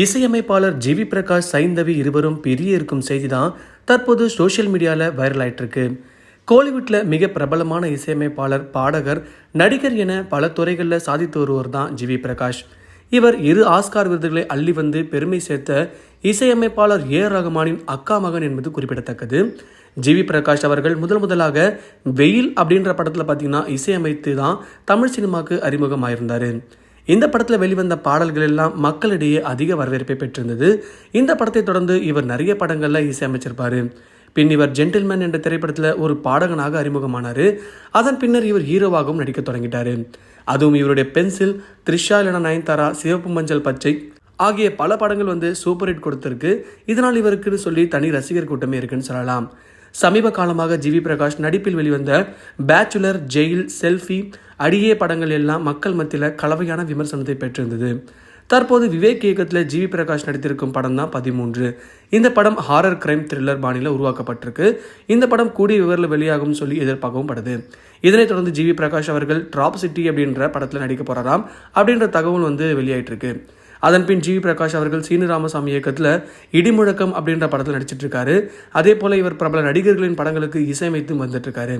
இசையமைப்பாளர் G we Prakash Saindhavi இருவரும் பிரிய இருக்கும் செய்தி தான் தற்போது சோஷியல் மீடியாவில் வைரல் ஆயிட்டிருக்கு கோலிவுட்டில் மிக பிரபலமான இசையமைப்பாளர் பாடகர் நடிகர் என பல துறைகளில் சாதித்து வருவர் தான் ஜி வி பிரகாஷ். இவர் இரு ஆஸ்கார் விருதுகளை அள்ளி வந்து பெருமை சேர்த்த இசையமைப்பாளர் ஏ ரகுமானின் அக்கா மகன் என்பது குறிப்பிடத்தக்கது. ஜி வி பிரகாஷ் அவர்கள் முதல் முதலாக வெயில் அப்படின்ற படத்தில் பார்த்தீங்கன்னா இசையமைத்து தான் தமிழ் சினிமாவுக்கு அறிமுகமாயிருந்தார். இந்த படத்தில் வெளிவந்த பாடல்கள் எல்லாம் மக்களிடையே அதிக வரவேற்பை பெற்றிருந்தது. இந்த படத்தை தொடர்ந்து இவர் நிறைய படங்களில் இசையமைச்சிருப்பார் பின் இவர் ஜென்டில்மேன் என்ற திரைப்படத்தில் ஒரு பாடகனாக அறிமுகமானார். அதன் பின்னர் இவர் ஹீரோவாகவும் நடிக்க தொடங்கிட்டார். அதுவும் இவருடைய பென்சில் த்ரிஷா இல்லைனா நயன்தாரா சிவப்பு மஞ்சள் பச்சை ஆகிய பல படங்கள் வந்து சூப்பர் ஹிட் கொடுத்துருக்கு. இதனால் இவருக்குன்னு சொல்லி தனி ரசிகர் கூட்டமே இருக்குன்னு சொல்லலாம். சமீப காலமாக ஜிவி பிரகாஷ் நடிப்பில் வெளிவந்த பேச்சுலர் ஜெயில் செல்ஃபி அடியே படங்கள் எல்லாம் மக்கள் மத்தியில் கலவையான விமர்சனத்தை பெற்றிருந்தது. தற்போது விவேக் இயக்கத்தில் ஜிவி பிரகாஷ் நடித்திருக்கும் படம் தான் பதிமூன்று. இந்த படம் ஹாரர் கிரைம் த்ரில்லர் பாணியில் உருவாக்கப்பட்டிருக்கு. இந்த படம் கூடிய விவரில் வெளியாகும் சொல்லி எதிர்பார்க்கவும் படுது. இதனைத் தொடர்ந்து ஜிவி பிரகாஷ் அவர்கள் ட்ராப் சிட்டி அப்படின்ற படத்தில் நடிக்க போறாராம் அப்படின்ற தகவல் வந்து வெளியாயிட்டிருக்கு. அதன்பின் ஜி பிரகாஷ் அவர்கள் சீனு ராமசாமி இயக்கத்தில் இடிமுழக்கம் அப்படின்ற படத்தில் நடிச்சிட்டு இருக்காரு அதே போல இவர் பிரபல நடிகர்களின் படங்களுக்கு இசையமைத்து வந்துட்டு இருக்காரு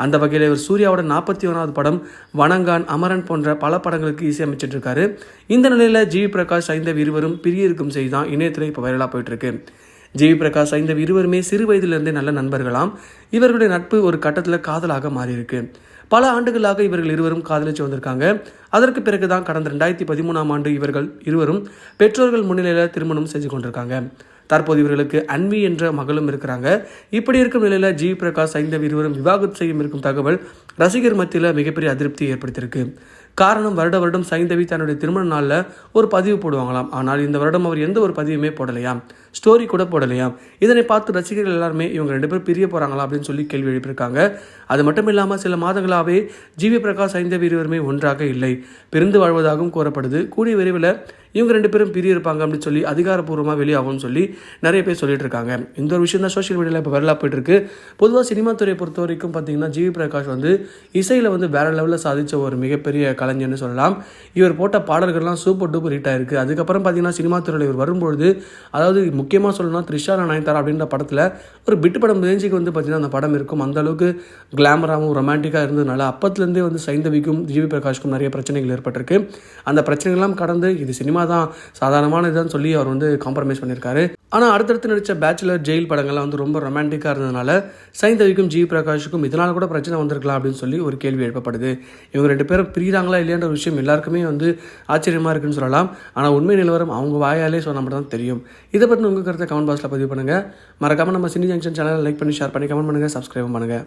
அந்த வகையில் இவர் சூர்யாவோட நாற்பத்தி ஒன்றாவது படம் வனங்கான் அமரன் போன்ற பல படங்களுக்கு இசையமைச்சிட்டு இருக்காரு இந்த நிலையில் ஜிவி பிரகாஷ் ஐந்தவ் இருவரும் பிரிய இருக்கும் செய்தி தான் இணையத்தில் இப்போ வைரலாக போயிட்டு இருக்கு ஜிவி பிரகாஷ் இந்த இருவருமே சிறு வயதிலிருந்தே நல்ல நண்பர்களாம். இவர்களுடைய நட்பு ஒரு கட்டத்தில் காதலாக மாறியிருக்கு. பல ஆண்டுகளாக இவர்கள் இருவரும் காதலிச்சு வந்திருக்காங்க. அதற்கு பிறகு தான் கடந்த ரெண்டாயிரத்தி பதிமூணாம் ஆண்டு இவர்கள் இருவரும் பெற்றோர்கள் முன்னிலையில் திருமணம் செஞ்சு கொண்டிருக்காங்க. தற்போது இவர்களுக்கு அன்வி என்ற மகளும் இருக்கிறாங்க. இப்படி இருக்கும் நிலையில் ஜி பிரகாஷ் ஐந்தவ் இருவரும் விவாகரத்து செய்யும் இருக்கும் தகவல் ரசிகர் மத்தியில் மிகப்பெரிய அதிருப்தியை ஏற்படுத்தியிருக்கு. காரணம் வருட வருடம் சைந்தவி தன்னுடைய திருமண நாளில் ஒரு பதிவு போடுவாங்களாம். ஆனால் இந்த வருடம் அவர் எந்த ஒரு பதிவுமே போடலையாம். ஸ்டோரி கூட போடலையாம் இதனை பார்த்து ரசிகர்கள் எல்லாருமே இவங்க ரெண்டு பேரும் பிரிய போகிறாங்களா அப்படின்னு சொல்லி கேள்வி எழுப்பியிருக்காங்க. அது மட்டும் இல்லாமல் சில மாதங்களாகவே ஜிவி பிரகாஷ் ஐந்தவி இருவருமே ஒன்றாக இல்லை. பிரிந்து வாழ்வதாகவும் கூறப்படுது. கூடிய விரைவில் இவங்க ரெண்டு பேரும் பிரிய இருப்பாங்க அப்படின்னு சொல்லி அதிகாரப்பூர்வமாக வெளியாகும்னு சொல்லி நிறைய பேர் சொல்லிட்டு இருக்காங்க இந்த ஒரு விஷயம் தான் சோஷியல் மீடியாவில் இப்போ வரலாக போயிட்டு இருக்கு பொதுவாக சினிமா துறையை பொறுத்த வரைக்கும் பார்த்தீங்கன்னா ஜிவி பிரகாஷ் வந்து இசையில் வந்து வேற லெவலில் சாதித்த ஒரு மிகப்பெரிய கலைஞர்னு சொல்லலாம். இவர் போட்ட பாடல்கள்லாம் சூப்பர் டூப்பர் ஹிட் ஆயிருக்கு. அதுக்கப்புறம் பார்த்தீங்கன்னா சினிமா துறையில் இவர் வரும்பொழுது அதாவது முக்கியமாக சொல்லணும்னா த்ரிஷால நயன்தாரா அப்படின்ற படத்தில் ஒரு பிட்டு படம் ரேஞ்சுக்கு வந்து பார்த்தீங்கன்னா அந்த படம் இருக்கும். அந்த அளவுக்கு கிளாமராகவும் ரொமான்டிக்காக இருந்ததுனால அப்பத்துலேருந்தே வந்து சைந்தவிக்கும் ஜிவி பிரகாஷ்க்கும் நிறைய பிரச்சனைகள் ஏற்பட்டிருக்கு. அந்த பிரச்சனைகள்லாம் கடந்து இது சினிமா தான். சாதாரணமான இதுன்னு சொல்லி அவர் வந்து காம்ப்ரமைஸ் பண்ணியிருக்காரு ஆனால் அடுத்தடுத்து நடித்த பேச்சுலர் ஜெயில் படங்கள்லாம் வந்து ரொம்ப ரொமான்டிக்காக இருந்ததுனால சைந்தவிக்கும் ஜி பிரகாஷுக்கும் இதனால் கூட பிரச்சனை வந்திருக்கலாம் அப்படின்னு சொல்லி ஒரு கேள்வி எழுப்பப்படுது. இவங்க ரெண்டு பேரும் பிரியிறாங்களா இல்லையான்ற விஷயம் எல்லாருக்குமே வந்து ஆச்சரியமாக இருக்குன்னு சொல்லலாம். ஆனால் உண்மை நிலவரம் அவங்க வாயாலே சொன்ன மட்டும் தான் தெரியும். இதை பற்றி உங்கள் கருத்தை கமெண்ட் பாக்ஸில் பதிவு பண்ணுங்கள் மறக்காமல் நம்ம சினி ஜங்ஷன் சேனலை லைக் பண்ணி ஷேர் பண்ணி கமெண்ட் பண்ணுங்கள் சப்ஸ்கிரைப் பண்ணுங்கள்